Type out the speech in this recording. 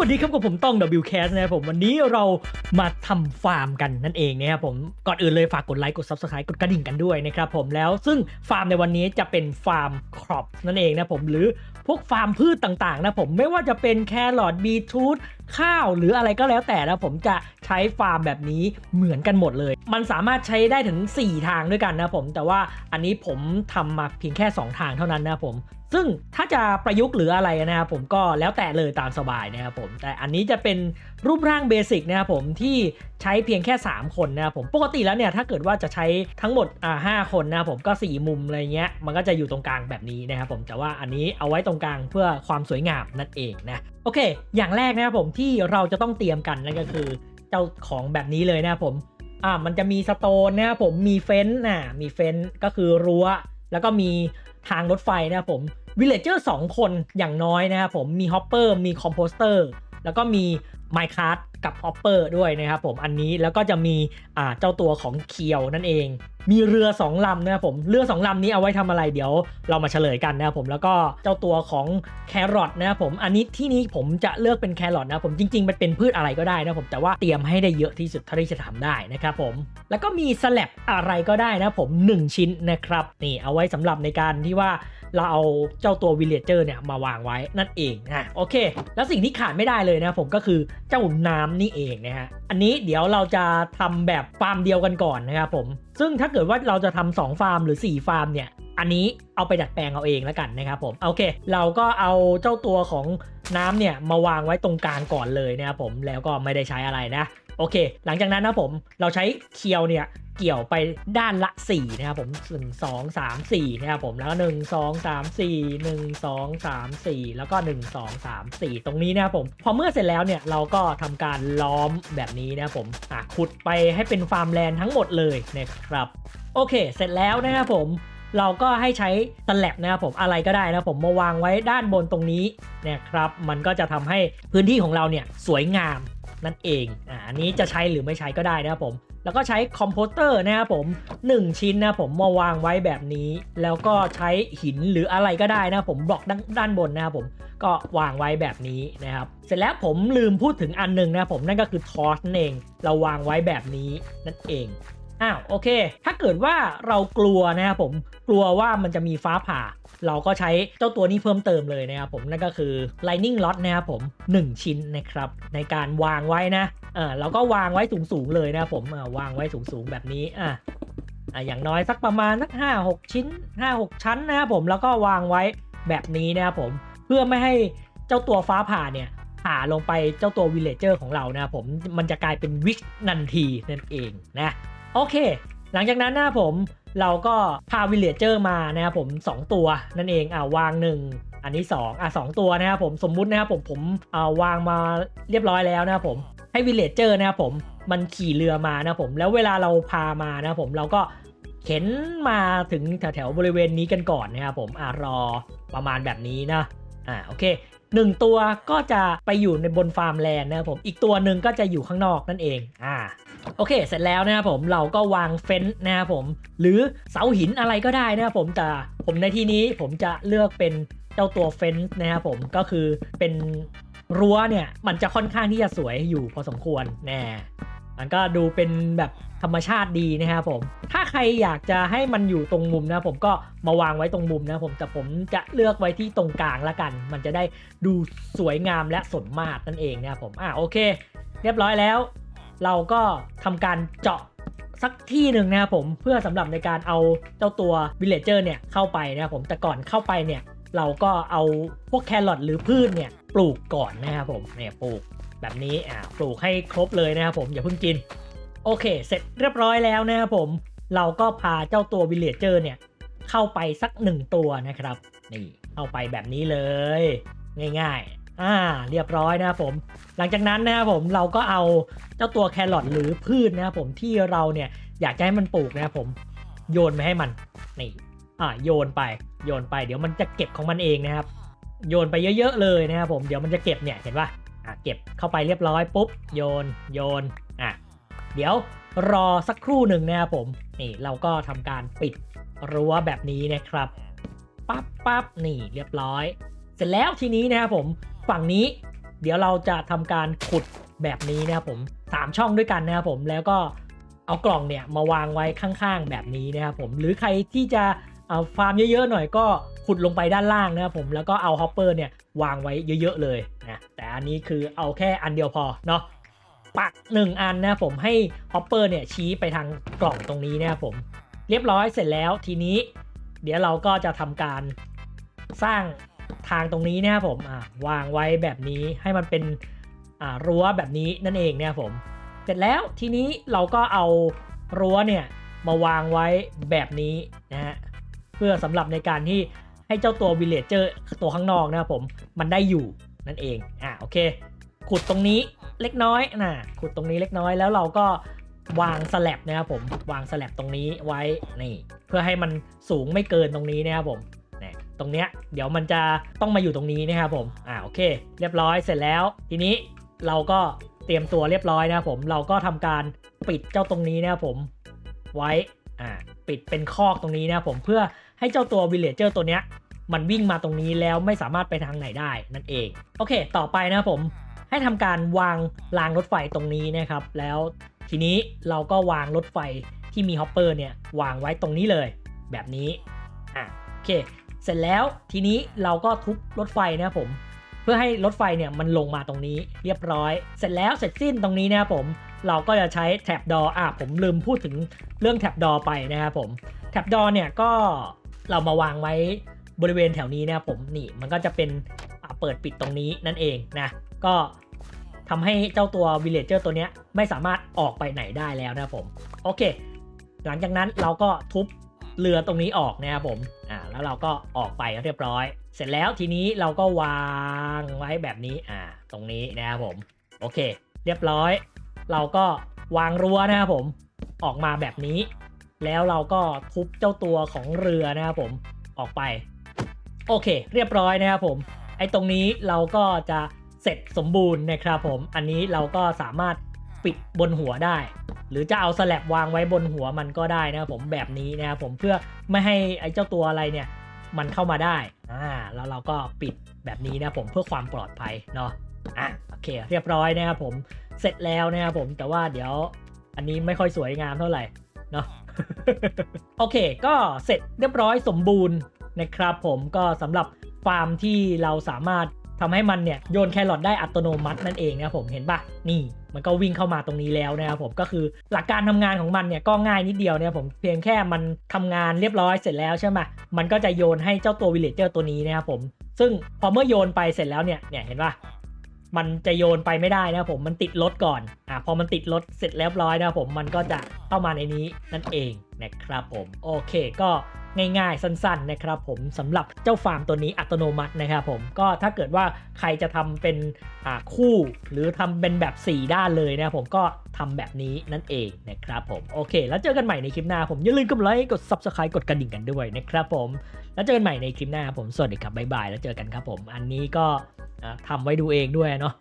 วัสดีครับกับผมต้อง WCast นะครับผมวันนี้เรามาทำฟาร์มกันนั่นเองนะครับผมก่อนอื่นเลยฝากกดไลค์กด Subscribe กดกระดิ่งกันด้วยนะครับผมแล้วซึ่งฟาร์มในวันนี้จะเป็นฟาร์มครอปนั่นเองนะผมหรือพวกฟาร์มพืชต่างๆนะผมไม่ว่าจะเป็นแครอทบีทรูทข้าวหรืออะไรก็แล้วแต่นะผมจะใช้ฟาร์มแบบนี้เหมือนกันหมดเลย มันสามารถใช้ได้ถึง 4 ทางด้วยกันนะผมแต่ว่าอันนี้ผมทำมาเพียงแค่ 2 ทางเท่านั้นนะผม ซึ่งถ้าจะประยุกต์หรืออะไรนะครับผมก็แล้วแต่เลยตามสบายนะครับผม แต่อันนี้จะเป็นรูปร่างเบสิกนะครับผมที่ใช้เพียงแค่ 3 คนนะครับผมปกติแล้วเนี่ยถ้าเกิดว่าจะใช้ทั้งหมดอ่าห้าคนนะครับผมก็ 4 มุมอะไรเงี้ยมันก็จะอยู่ตรงกลางแบบนี้นะครับผมแต่ว่าอันนี้เอาไว้ตรงกลางเพื่อความสวยงามนั่นเองนะโอเค อย่างแรกนะครับผมที่เราจะต้องเตรียมกันนั่นก็คือเจ้าของแบบนี้เลยนะครับผมอ่ามันจะมีสโตนนะครับผมมีเฟนต์น่ะมีเฟนต์ก็คือรั้วแล้วก็มีทางรถไฟนะครับผม วิลเลจเจอร์สองคนอย่างน้อยนะครับผมมีฮอปเปอร์มีคอมโพสเตอร์แล้วก็มีไมค์ค r ร์กับฮอปเปอร์ด้วยนะครับผมอันนี้แล้วก็จะมีอ่าเจ้าตัวของเคียวนั่นเอง มีเรือ 2ลำนะครับผมเรือ 2ลำนี้เอาไว้ทำอะไรเดี๋ยวเรามาเฉลยกันนะครับผมแล้วก็เจ้าตัวของแครอทนะครับผมอันนี้ที่นี้ผมจะเลือกเป็นแครอทนะครับผมจริงๆมันเป็นพืชอะไรก็ได้นะครับผมแต่ว่าเตรียมให้ได้เยอะที่สุดเท่าที่จะทำได้นะครับผมแล้วก็มีสลับอะไรก็ได้นะครับผม 1 ชิ้นนะครับนี่เอาไว้สำหรับในการที่ว่า เราเอาเจ้าตัววิลเลเจอร์เนี่ยมาวางไว้นั่นเองนะโอเค แล้วสิ่งที่ขาดไม่ได้เลยนะผมก็คือเจ้าน้ำนี่เองนะฮะอันนี้เดี๋ยวเราจะทำแบบฟาร์มเดียวกันก่อนนะครับผม ซึ่งถ้าเกิดว่าเราจะทำสองฟาร์มหรือ 4 ฟาร์มเนี่ยอันนี้เอาไปดัดแปลงเอาเองแล้วกันนะครับผมโอเค เราก็เอาเจ้าตัวของน้ำเนี่ยมาวางไว้ตรงกลางก่อนเลยนะครับผมแล้วก็ไม่ได้ใช้อะไรนะโอเค หลังจากนั้นนะผมเราใช้เคียวเนี่ย เกี่ยวไปด้านละ 4 นะครับผม1 2 3 4นะครับผมแล้วก็1 2 3 4 1 2 3 4แล้วก็1 2 3 4ตรงนี้นะครับผม พอเมื่อเสร็จแล้วเนี่ยเราก็ทำการล้อมแบบนี้นะครับผมอะขุดไปให้เป็นฟาร์มแลนด์ทั้งหมดเลยนะครับ โอเค เสร็จแล้วนะครับผมเราก็ให้ใช้ตแลบนะครับผมอะไรก็ได้นะผมมาวางไว้ด้านบนตรงนี้นะครับมันก็จะทำให้พื้นที่ของเราเนี่ยสวยงามนั่นเองอ่าอันนี้จะใช้หรือไม่ใช้ก็ได้นะครับผม แล้วก็ใช้คอมโพสเตอร์นะครับผม 1 ชิ้นนะผมมาวางไว้แบบนี้ แล้วก็ใช้หินหรืออะไรก็ได้นะผมบล็อกด้านด้านบนนะครับผมก็วางไว้แบบนี้นะครับ เสร็จแล้วผมลืมพูดถึงอันหนึ่งนะผมนั่นก็คือทอสนั่นเองเราวางไว้แบบนี้นั่นเอง อ้าวโอเค ถ้าเกิดว่าเรากลัวนะครับผมกลัวว่ามันจะมีฟ้าผ่า เราก็ใช้เจ้าตัวนี้เพิ่มเติมเลยนะครับผมนั่นก็คือ Lightning Rod นะครับผม 1 ชิ้นนะครับในการวางไว้นะเออเราก็วางไว้สูงๆเลยนะครับผมอ่าวางไว้สูงๆแบบนี้อะอะอย่างน้อยสักประมาณสัก5 6 ชิ้น 5 6 ชั้นนะครับผมแล้วก็วางไว้แบบนี้นะครับผมเพื่อไม่ให้เจ้าตัวฟ้าผ่าเนี่ยผ่าลงไปเจ้าตัววิลเลเจอร์ของเรานะครับผมมันจะกลายเป็นวิกนันทีนั่นเองนะ โอเค หลังจากนั้นนะผมเราก็พาวิลเลเจอร์มานะครับผม 2 ตัวนั่นเองอ่าวาง 1 อันนี้ 2 อะสองตัวนะครับผมสมมุตินะครับผมผมอ่าวางมาเรียบร้อยแล้วนะครับผมให้วิลเลเจอร์นะครับผมมันขี่เรือมานะครับผมแล้วเวลาเราพามานะครับผมเราก็เข็นมาถึงแถวๆบริเวณนี้กันก่อนนะครับผมอ่ารอประมาณแบบนี้นะ อ่าโอเคหนึ่งตัวก็จะไปอยู่ในบนฟาร์มแลนด์นะครับผมอีกตัวหนึ่งก็จะอยู่ข้างนอกนั่นเองอ่าโอเค เสร็จแล้วนะครับผมเราก็วางเฟ้นนะครับผม หรือเสาหินอะไรก็ได้นะครับผมแต่ผมในที่นี้ผมจะเลือกเป็นเจ้าตัวเฟ้นนะครับผมก็คือเป็นรั้วเนี่ยมันจะค่อนข้างที่จะสวยอยู่พอสมควรแน่ มันก็ดูเป็นแบบธรรมชาติดีนะครับผม ถ้าใครอยากจะให้มันอยู่ตรงมุมนะผมก็มาวางไว้ตรงมุมนะผม แต่ผมจะเลือกไว้ที่ตรงกลางละกัน มันจะได้ดูสวยงามและสมมาตรนั่นเองนะครับผม อะโอเค เรียบร้อยแล้ว เราก็ทำการเจาะสักที่หนึ่งนะครับผม เพื่อสำหรับในการเอาเจ้าตัววิลเลเจอร์เนี่ยเข้าไปนะครับผม แต่ก่อนเข้าไปเนี่ย เราก็เอาพวกแครอทหรือพืชเนี่ยปลูกก่อนนะครับผมเนี่ยปลูกแบบนี้อ่าปลูกให้ครบเลยนะครับผมอย่าเพิ่งกิน โอเค เสร็จเรียบร้อยแล้วนะครับผม เราก็พาเจ้าตัววิลเลเจอร์เนี่ยเข้าไปสักหนึ่งตัวนะครับนี่เข้าไปแบบนี้เลย ง่ายๆอ่าเรียบร้อยนะครับผม หลังจากนั้นนะครับผมเราก็เอาเจ้าตัวแครอทหรือพืชนะครับผมที่เราเนี่ยอยากจะให้มันปลูกนะครับผม โยนไปให้มันนี่อ่าโยนไป โยนไปเดี๋ยวมันจะเก็บของมันเองนะครับ โยนไปเยอะๆเลยนะครับผมเดี๋ยวมันจะเก็บเนี่ยเห็นป่ะอ่าเก็บเข้าไปเรียบร้อยปุ๊บโยนโยนอะเดี๋ยวรอสักครู่หนึ่งนะครับผมนี่เราก็ทำการปิดรั้วแบบนี้นะครับปั๊บปั๊บนี่เรียบร้อย เสร็จแล้วทีนี้นะครับผมฝั่งนี้ เดี๋ยวเราจะทำการขุดแบบนี้นะครับผมสามช่องด้วยกันนะครับผมแล้วก็เอากล่องเนี่ยมาวางไว้ข้างๆแบบนี้นะครับผมหรือใครที่จะ เอาฟาร์มเยอะๆหน่อยก็ขุดลงไปด้านล่างนะครับผมแล้วก็เอาฮอปเปอร์เนี่ยวางไว้เยอะๆเลยนะแต่อันนี้คือเอาแค่อันเดียวพอเนาะปักหนึ่งอันนะผมให้ฮอปเปอร์เนี่ยชี้ไปทางกล่องตรงนี้นะครับผมเรียบร้อยเสร็จแล้วทีนี้ เดี๋ยวเราก็จะทำการสร้างทางตรงนี้นะครับผมอ่าวางไว้แบบนี้ให้มันเป็นอ่ารั้วแบบนี้นั่นเองนะครับผม เสร็จแล้วทีนี้เราก็เอารั้วเนี่ยมาวางไว้แบบนี้นะฮะ เพื่อสำหรับในการที่ให้เจ้าตัววิลเลจเจอร์ตัวข้างนอกนะครับผมมันได้อยู่นั่นเองอ่าโอเค ขุดตรงนี้เล็กน้อยนะขุดตรงนี้เล็กน้อยแล้วเราก็วางสลับนะครับผมวางสลับตรงนี้ไว้นี่เพื่อให้มันสูงไม่เกินตรงนี้นะครับผมนี่ตรงเนี้ยเดี๋ยวมันจะต้องมาอยู่ตรงนี้นะครับผมอ่าโอเค เรียบร้อยเสร็จแล้ว ทีนี้เราก็เตรียมตัวเรียบร้อยนะครับผมเราก็ทำการปิดเจ้าตรงนี้นะครับผมไว้อ่าปิดเป็นคอกตรงนี้นะครับผมเพื่อ ให้เจ้าตัววิลเลเจอร์ตัวเนี้ยมันวิ่งมาตรงนี้แล้วไม่สามารถไปทางไหนได้นั่นเอง โอเค ต่อไปนะครับผมให้ทำการวางรางรถไฟตรงนี้นะครับ แล้วทีนี้เราก็วางรถไฟที่มีฮอปเปอร์เนี่ยวางไว้ตรงนี้เลย แบบนี้อะโอเค เสร็จแล้วทีนี้เราก็ทุบรถไฟนะครับผม เพื่อให้รถไฟเนี่ยมันลงมาตรงนี้เรียบร้อย เสร็จแล้วเสร็จสิ้นตรงนี้นะครับผม เราก็จะใช้แท็บดออะผมลืมพูดถึงเรื่องแท็บดอไปนะครับผมแท็บดอเนี่ยก็ เรามาวางไว้บริเวณแถวนี้นะครับผมนี่มันก็จะเป็นเปิดปิดตรงนี้นั่นเองนะก็ทำให้เจ้าตัววิลเลจเจอร์ตัวเนี้ยไม่สามารถออกไปไหนได้แล้วนะครับผมโอเค หลังจากนั้นเราก็ทุบเรือตรงนี้ออกนะครับผมอ่าแล้วเราก็ออกไปเรียบร้อย เสร็จแล้วทีนี้เราก็วางไว้แบบนี้อ่าตรงนี้นะครับผมโอเค เรียบร้อย เราก็วางรั้วนะครับผมออกมาแบบนี้ แล้วเราก็ทุบเจ้าตัวของเรือนะครับผมออกไป โอเค เรียบร้อยนะครับผม ไอ้ตรงนี้เราก็จะเสร็จสมบูรณ์นะครับผม อันนี้เราก็สามารถปิดบนหัวได้ หรือจะเอาสลับวางไว้บนหัวมันก็ได้นะครับผมแบบนี้นะครับผมเพื่อไม่ให้ไอ้เจ้าตัวอะไรเนี่ยมันเข้ามาได้ อ่า แล้วเราก็ปิดแบบนี้นะผมเพื่อความปลอดภัยเนาะ อะ โอเค เรียบร้อยนะครับผม เสร็จแล้วนะครับผม แต่ว่าเดี๋ยวอันนี้ไม่ค่อยสวยงามเท่าไหร่ เนาะโอเค ก็เสร็จเรียบร้อยสมบูรณ์นะครับผมก็สำหรับฟาร์มที่เราสามารถทำให้มันเนี่ยโยนแครอทได้อัตโนมัตินั่นเองนะผมเห็นปะนี่มันก็วิ่งเข้ามาตรงนี้แล้วนะครับผมก็คือหลักการทำงานของมันเนี่ยก็ง่ายนิดเดียวเนี่ยผมเพียงแค่มันทำงานเรียบร้อยเสร็จแล้วใช่ไหมมันก็จะโยนให้เจ้าตัววิลเลจเจอร์ตัวนี้นะครับผม ซึ่งพอเมื่อโยนไปเสร็จแล้วเนี่ยเนี่ยเห็นปะ มันจะโยนไปไม่ได้นะผมมันติดรถก่อนอ่าพอมันติดรถเสร็จเรียบร้อยนะครับผมมันก็จะเข้ามาในนี้นั่นเองนะครับผมโอเคก็ง่ายๆ สั้นๆนะครับผมสำหรับเจ้าฟาร์มตัวนี้อัตโนมัตินะครับผมก็ถ้าเกิดว่าใครจะทำเป็นคู่ หรือทำเป็นแบบ 4 ด้านเลยนะครับผมก็ทำแบบนี้นั่นเองนะครับผมโอเค แล้วเจอกันใหม่ในคลิปหน้าผมอย่าลืมกดไลค์กด subscribe กดกระดิ่งกันด้วยนะครับผมแล้วเจอกันใหม่ในคลิปหน้าผมสวัสดีครับบ๊ายบายแล้วเจอกันครับผม อันนี้ก็ ทำไว้ดูเองด้วยเนาะ